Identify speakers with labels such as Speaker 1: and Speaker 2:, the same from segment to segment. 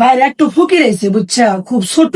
Speaker 1: বাইরে একটু ফুকি রয়েছে বুঝছা? খুব ছোট।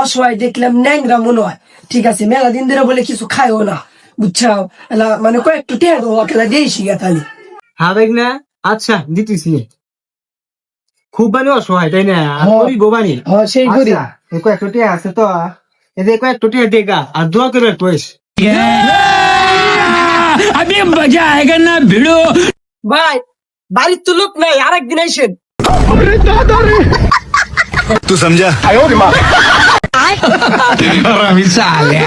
Speaker 1: অসহায় দেখলাম ন্যাংরা মনে হয়। ঠিক আছে মেলা দিন ধরে বলে কিছু খায়ও না বুঝছাও? মানে কয়েকটু টেয়া দেবো খেলা তাহলে।
Speaker 2: হ্যাঁ দেখ না? আচ্ছা দিতেছি। খুব মানে অসহায় তাই না? আর
Speaker 1: হ্যাঁ।
Speaker 2: গোবানি
Speaker 1: হ্যাঁ সেই করি।
Speaker 2: আচ্ছা এই কয়েকটা টিয়া আছে তো? এদের কয়েকটা টিয়া দেখা আর দোয়া করে কইস।
Speaker 1: ভাই বাড়ির তো লোক নাই আরেকদিন আইসেন।
Speaker 3: तू समझा?
Speaker 4: आयो दिमाग आय रवि साले